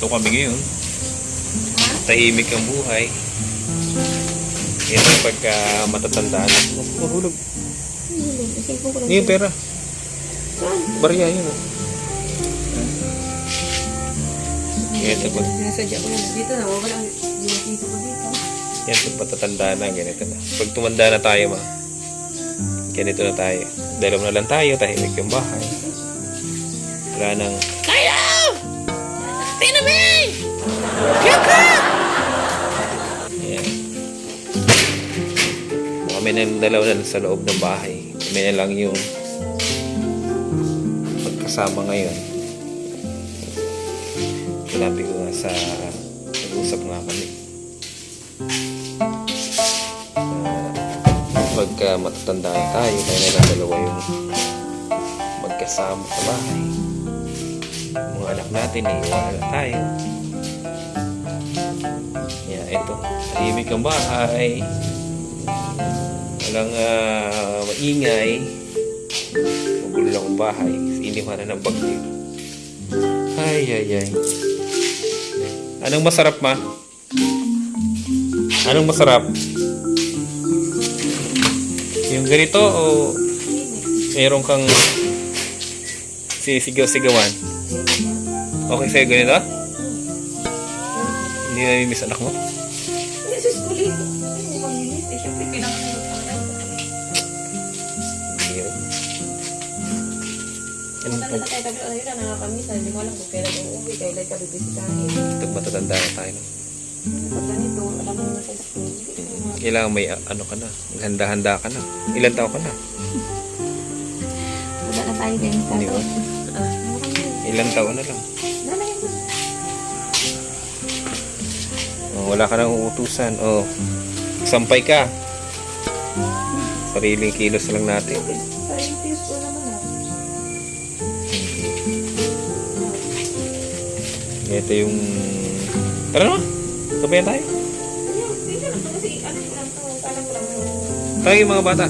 Ito kami ngayon. Tahimik ang buhay. Ito pagka matatanda na. Mahulog. Hindi yung pera. Barya yun. oh. Ito pag, Sinasadya ko yan. Dito na, wala ang dito ko dito. yan pag matatanda na, ganito na. Pag tumanda na tayo ma, ganito na tayo. Dalaw na lang tayo, tahimik yung bahay. Wala nang, Kaya! Tinamay! Yaka! Yan. Kami na dalaw na sa loob ng bahay. Kami na lang yung magkasama ngayon. Sinabi ko nga sa nag-usap nga kami. Pagka matatanda na tayo, tayo na lang dalawa yung magkasama sa bahay. Anak natin, eh, wala tayo. Yeah, ito. Tahimik ang bahay. Walang ah, maingay. Magulo lang ang bahay. Iniwanan ng bagyo. Ay, ay, ay. Anong masarap, ma? Anong masarap? Yung ganito o meron kang sinisigaw-sigawan? Okay sa'yo ganito? Hindi na miss anak mo? Hindi, sa school eh. Hindi mo mamilis eh. Siyempre, pinakasunod ka na. Hindi rin. Ano Punta pag na yun, nakakamisan. Hindi ko alam kung kailan yung uwi. Kailan ka bibisitahin. matatanda na tayo? Pag ganito, alam mo na sa school. Ko Kailangan may ano ka na. Handa-handa ka na. Ilan taon ka na? Wala na tayo din Hindi ba? Ah? Ilan taon na lang? Wala ka nang uutusan. Oh, sampay ka. Sariling kilos lang natin. Naman. Ito yung... Tara na! Sabayan tayo. Ano. Tayo mga bata.